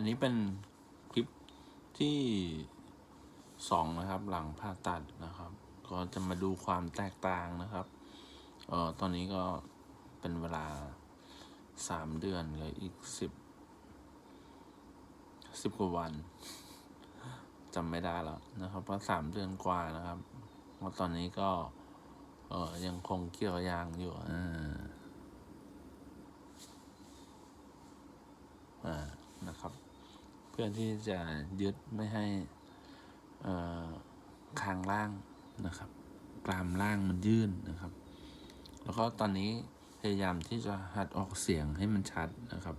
อันนี้เป็นคลิปที่สองนะครับ หลังผ่าตัดนะครับ ก็จะมาดูความแตกต่างนะครับ เอ่อตอนนี้ก็เป็นเวลาสามเดือนเลยอีกสิบสิบกว่าวันจำไม่ได้แล้วนะครับว่าสามเดือนกว่านะครับเพราตอนนี้ก็ เออยังคงเกี่ยวยางอยู่อ่าอ่านะครับ พื่อที่จะยึดไม่ให้คางล่างนะครับ กรามล่างมันยื่นนะครับ แล้วก็ตอนนี้พยายามที่จะหัดออกเสียงให้มันชัดนะครับ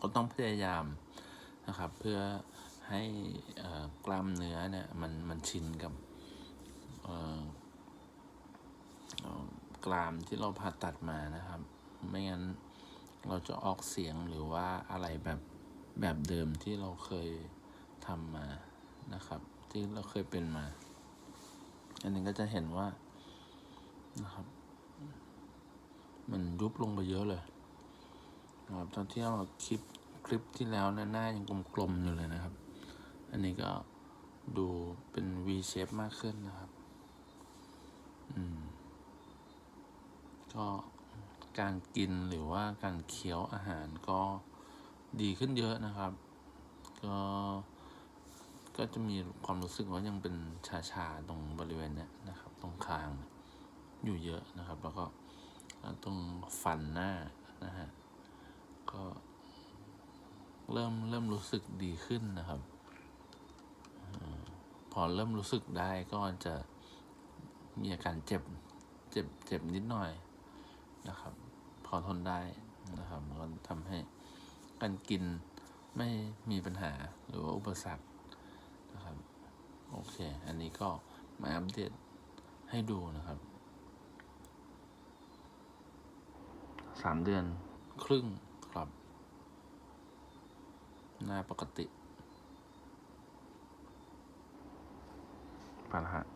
ก็ต้องพยายามนะครับ เพื่อให้กล้ามเนื้อเนี่ยมันมันชินกับกรามที่เราผ่าตัดมานะครับ ไม่งั้นเราจะออกเสียงหรือว่าอะไรแบบ แบบเดิมที่เราเคยทำมานะครับ ที่เราเคยเป็นมา อันนี้ก็จะเห็นว่านะครับ มันยุบลงไปเยอะเลยนะครับตอนที่เราคลิปคลิปที่แล้วนะหน้ายังกลมๆอยู่เลยนะครับ อันนี้ก็ดูเป็น V shape มากขึ้นนะครับ อืม ก็การกินหรือว่าการเคี้ยวอาหารก็ ดีขึ้นเยอะนะครับ ก็ก็จะมีความรู้สึกว่ายังเป็นชาๆตรงบริเวณเนี้ยนะครับ ตรงคางอยู่เยอะนะครับ แล้วก็ตรงฟันหน้านะฮะก็เริ่มเริ่มรู้สึกดีขึ้นนะครับพอเริ่มรู้สึกได้ก็จะมีอาการเจ็บเจ็บเจ็บนิดหน่อยนะครับ พอทนได้นะครับก็ทำให้ การกินไม่มีปัญหาหรือว่าอุปสรรคนะครับ โอเค อันนี้ก็มาอัปเดตให้ดูนะครับสามเดือนครึ่งครับ หน้าปกติไปละฮะ